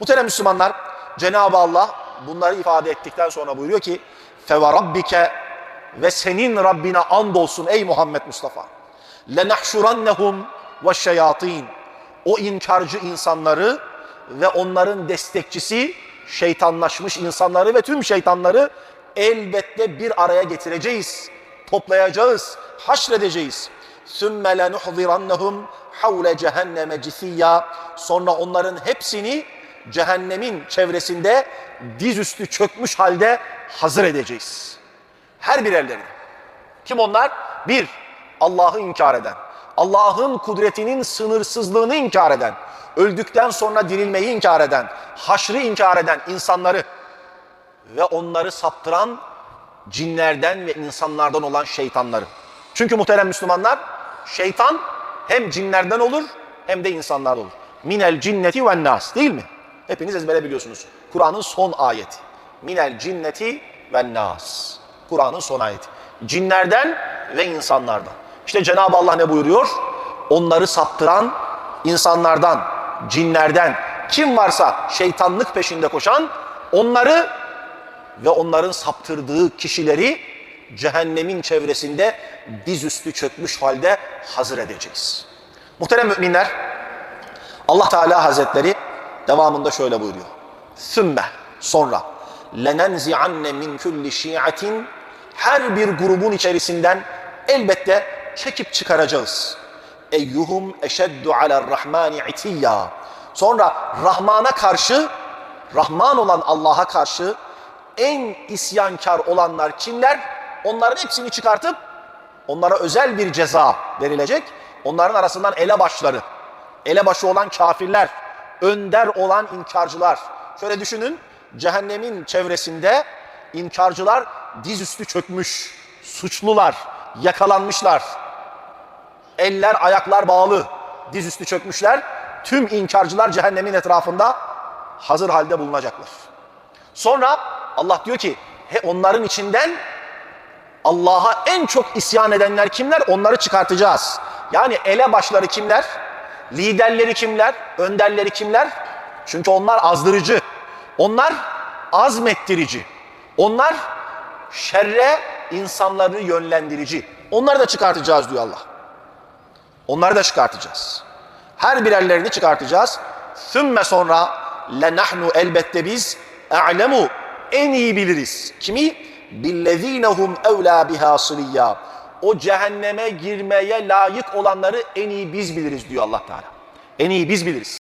Muhterem Müslümanlar, Cenab-ı Allah bunları ifade ettikten sonra buyuruyor ki فَوَرَبِّكَ ve senin Rabbine andolsun ey Muhammed Mustafa. لَنَحْشُرَنَّهُمْ وَالشَّيَاطِينَ O inkarcı insanları ve onların destekçisi şeytanlaşmış insanları ve tüm şeytanları elbette bir araya getireceğiz. Toplayacağız, haşredeceğiz. ثُمَّ لَنُحْضِرَنَّهُمْ حَوْلَ cehenneme cithiyya. Sonra onların hepsini cehennemin çevresinde dizüstü çökmüş halde hazır edeceğiz. Her birerlerini. Kim onlar? Bir, Allah'ı inkar eden, Allah'ın kudretinin sınırsızlığını inkar eden, öldükten sonra dirilmeyi inkar eden, haşrı inkar eden insanları ve onları saptıran cinlerden ve insanlardan olan şeytanları. Çünkü muhterem Müslümanlar, şeytan hem cinlerden olur hem de insanlardan olur. Minel cinneti ve nas değil mi? Hepiniz ezbere biliyorsunuz. Kur'an'ın son ayeti. Minel cinneti ve nas. Kur'an'ın son ayeti. Cinlerden ve insanlardan. İşte Cenab-ı Allah ne buyuruyor? Onları saptıran insanlardan, cinlerden, kim varsa şeytanlık peşinde koşan onları ve onların saptırdığı kişileri cehennemin çevresinde dizüstü çökmüş halde hazır edeceğiz. Muhterem müminler, Allah Teala Hazretleri devamında şöyle buyuruyor. Sümme sonra lenenzi'anne min kulli şi'atin her bir grubun içerisinden elbette çekip çıkaracağız. Eyyuhum eşeddu aler rahmani itiyya. Sonra Rahman'a karşı, Rahman olan Allah'a karşı en isyankar olanlar kimler? Onların hepsini çıkartıp onlara özel bir ceza verilecek. Onların arasından elebaşları, elebaşı olan kafirler, önder olan inkarcılar. Şöyle düşünün, cehennemin çevresinde inkarcılar dizüstü çökmüş, suçlular, yakalanmışlar. Eller, ayaklar bağlı, dizüstü çökmüşler. Tüm inkarcılar cehennemin etrafında hazır halde bulunacaklar. Sonra Allah diyor ki he onların içinden Allah'a en çok isyan edenler kimler? Onları çıkartacağız. Yani elebaşları kimler? Liderleri kimler? Önderleri kimler? Çünkü onlar azdırıcı. Onlar azmettirici. Onlar şerre insanları yönlendirici. Onları da çıkartacağız diyor Allah. Onları da çıkartacağız. Her birerlerini çıkartacağız. Sümme sonra lenahnu elbette biz a'lemu en iyi biliriz. Kimi? Billezinehum evlâ biha sıliyya. O cehenneme girmeye layık olanları en iyi biz biliriz diyor Allah Teala. En iyi biz biliriz.